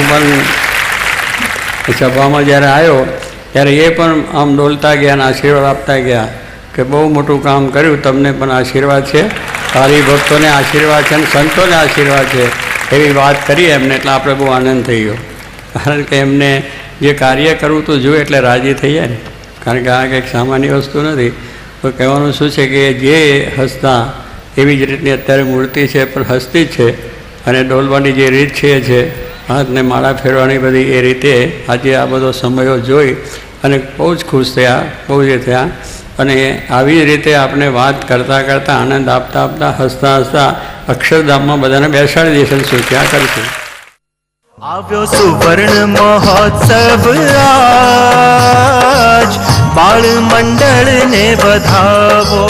પણ સભામાં જ્યારે આવ્યો, ત્યારે એ પણ આમ ડોલતા ગયા અને આશીર્વાદ આપતા ગયા કે બહુ મોટું કામ કર્યું, તમને પણ આશીર્વાદ છે. તારી ભક્તોને આશીર્વાદ છે અને સંતોને આશીર્વાદ છે. એવી વાત કરી એમને, એટલે આપણે બહુ આનંદ થઈ ગયો. કારણ કે એમને જે કાર્ય કરવું તો જોઈએ એટલે રાજી થઈ જાય ને. કારણ કે આ કંઈક સામાન્ય વસ્તુ નથી. તો કહેવાનું શું છે કે જે હસતા, એવી જ રીતની અત્યારે મૂર્તિ છે, પણ હસતી જ છે. અને ડોલવાની જે રીત છે એ છે. હાથને માળા ફેરવાની બધી એ રીતે આજે આ બધો સમયો જોઈ અને બહુ જ ખુશ થયા, બહુ જ થયા. અને આવી રીતે આપણે વાત કરતાં કરતાં આનંદ આપતા આપતા, હસતા હસતા અક્ષરધામમાં બધાને બેસાડી દેશે ક્યાં કરશું આવ્યો સુવર્ણ મહોત્સવ બાળ મંડળ ને વધાવો.